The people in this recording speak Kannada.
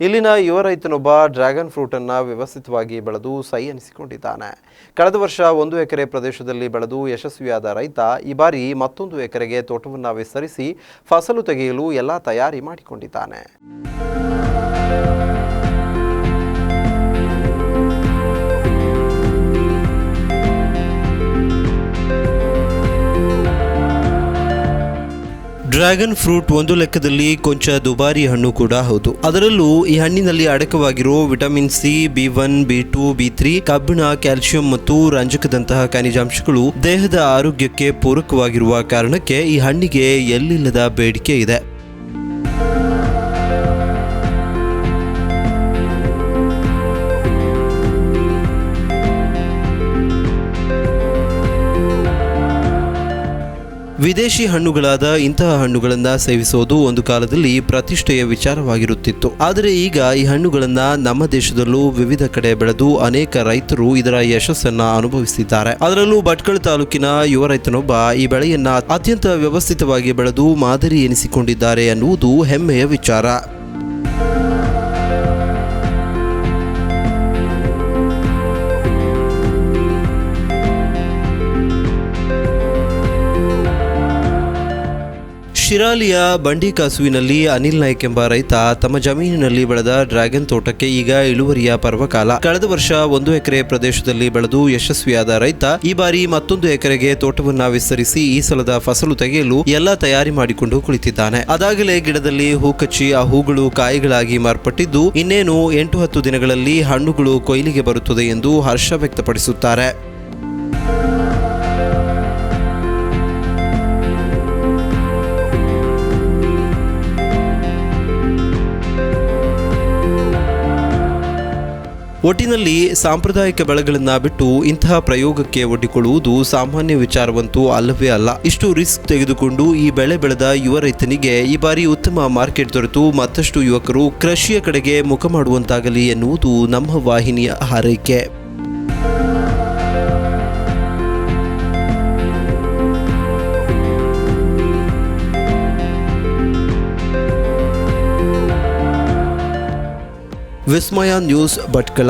ಇಲ್ಲಿನ ಯುವ ರೈತನೊಬ್ಬ ಡ್ರ್ಯಾಗನ್ ಫ್ರೂಟನ್ನು ವ್ಯವಸ್ಥಿತವಾಗಿ ಬೆಳೆದು ಸೈ ಎನಿಸಿಕೊಂಡಿದ್ದಾನೆ ಕಳೆದ ವರ್ಷ ಒಂದು ಎಕರೆ ಪ್ರದೇಶದಲ್ಲಿ ಬೆಳೆದು ಯಶಸ್ವಿಯಾದ ರೈತ ಈ ಬಾರಿ ಮತ್ತೊಂದು ಎಕರೆಗೆ ತೋಟವನ್ನು ವಿಸ್ತರಿಸಿ ಫಸಲು ತೆಗೆಯಲು ಎಲ್ಲ ತಯಾರಿ ಮಾಡಿಕೊಂಡಿದ್ದಾನೆ. ಡ್ರ್ಯಾಗನ್ ಫ್ರೂಟ್ ಒಂದು ಲೆಕ್ಕದಲ್ಲಿ ಕೊಂಚ ದುಬಾರಿ ಹಣ್ಣು ಕೂಡ ಹೌದು. ಅದರಲ್ಲೂ ಈ ಹಣ್ಣಿನಲ್ಲಿ ಅಡಕವಾಗಿರೋ vitamin C, B one, B two, B three ಕಬ್ಬಿಣ, ಕ್ಯಾಲ್ಸಿಯಂ ಮತ್ತು ರಂಜಕದಂತಹ ಖನಿಜಾಂಶಗಳು ದೇಹದ ಆರೋಗ್ಯಕ್ಕೆ ಪೂರಕವಾಗಿರುವ ಕಾರಣಕ್ಕೆ ಈ ಹಣ್ಣಿಗೆ ಎಲ್ಲಿಲ್ಲದ ಬೇಡಿಕೆ ಇದೆ. ವಿದೇಶಿ ಹಣ್ಣುಗಳಾದ ಇಂತಹ ಹಣ್ಣುಗಳನ್ನು ಸೇವಿಸೋದು ಒಂದು ಕಾಲದಲ್ಲಿ ಪ್ರತಿಷ್ಠೆಯ ವಿಚಾರವಾಗಿರುತ್ತಿತ್ತು. ಆದರೆ ಈಗ ಈ ಹಣ್ಣುಗಳನ್ನು ನಮ್ಮ ದೇಶದಲ್ಲೂ ವಿವಿಧ ಕಡೆ ಬೆಳೆದು ಅನೇಕ ರೈತರು ಇದರ ಯಶಸ್ಸನ್ನ ಅನುಭವಿಸಿದ್ದಾರೆ. ಅದರಲ್ಲೂ ಭಟ್ಕಳ ತಾಲೂಕಿನ ಯುವ ರೈತನೊಬ್ಬ ಈ ಬೆಳೆಯನ್ನ ಅತ್ಯಂತ ವ್ಯವಸ್ಥಿತವಾಗಿ ಬೆಳೆದು ಮಾದರಿ ಎನಿಸಿಕೊಂಡಿದ್ದಾರೆ ಅನ್ನುವುದು ಹೆಮ್ಮೆಯ ವಿಚಾರ. ಶಿರಾಲಿಯ ಬಂಡಿ ಕಾಸುವಿನಲ್ಲಿ ಅನಿಲ್ ನಾಯ್ಕ್ ಎಂಬ ರೈತ ತಮ್ಮ ಜಮೀನಿನಲ್ಲಿ ಬೆಳೆದ ಡ್ರ್ಯಾಗನ್ ತೋಟಕ್ಕೆ ಈಗ ಇಳುವರಿಯ ಪರ್ವಕಾಲ. ಕಳೆದ ವರ್ಷ ಒಂದು ಎಕರೆ ಪ್ರದೇಶದಲ್ಲಿ ಬೆಳೆದು ಯಶಸ್ವಿಯಾದ ರೈತ ಈ ಬಾರಿ ಮತ್ತೊಂದು ಎಕರೆಗೆ ತೋಟವನ್ನ ವಿಸ್ತರಿಸಿ ಈ ಸಲದ ಫಸಲು ತೆಗೆಯಲು ಎಲ್ಲ ತಯಾರಿ ಮಾಡಿಕೊಂಡು ಕುಳಿತಿದ್ದಾನೆ. ಅದಾಗಲೇ ಗಿಡದಲ್ಲಿ ಹೂ ಕಚ್ಚಿ ಆ ಹೂಗಳು ಕಾಯಿಗಳಾಗಿ ಮಾರ್ಪಟ್ಟಿದ್ದು ಇನ್ನೇನು ಎಂಟು ಹತ್ತು ದಿನಗಳಲ್ಲಿ ಹಣ್ಣುಗಳು ಕೊಯ್ಲಿಗೆ ಬರುತ್ತದೆ ಎಂದು ಹರ್ಷ ವ್ಯಕ್ತಪಡಿಸುತ್ತಾರೆ. ಒಟ್ಟಿನಲ್ಲಿ ಸಾಂಪ್ರದಾಯಿಕ ಬೆಳೆಗಳನ್ನು ಬಿಟ್ಟು ಇಂತಹ ಪ್ರಯೋಗಕ್ಕೆ ಒಡ್ಡಿಕೊಳ್ಳುವುದು ಸಾಮಾನ್ಯ ವಿಚಾರವಂತೂ ಅಲ್ಲವೇ ಅಲ್ಲ. ಇಷ್ಟು ರಿಸ್ಕ್ ತೆಗೆದುಕೊಂಡು ಈ ಬೆಳೆ ಬೆಳೆದ ಯುವ ರೈತನಿಗೆ ಈ ಬಾರಿ ಉತ್ತಮ ಮಾರ್ಕೆಟ್ ದೊರೆತು, ಮತ್ತಷ್ಟು ಯುವಕರು ಕೃಷಿಯ ಕಡೆಗೆ ಮುಖ ಮಾಡುವಂತಾಗಲಿ ಎನ್ನುವುದು ನಮ್ಮ ವಾಹಿನಿಯ ಹಾರೈಕೆ. ವಿಸ್ಮಯ ನ್ಯೂಸ್ ಭಟ್ಕಳ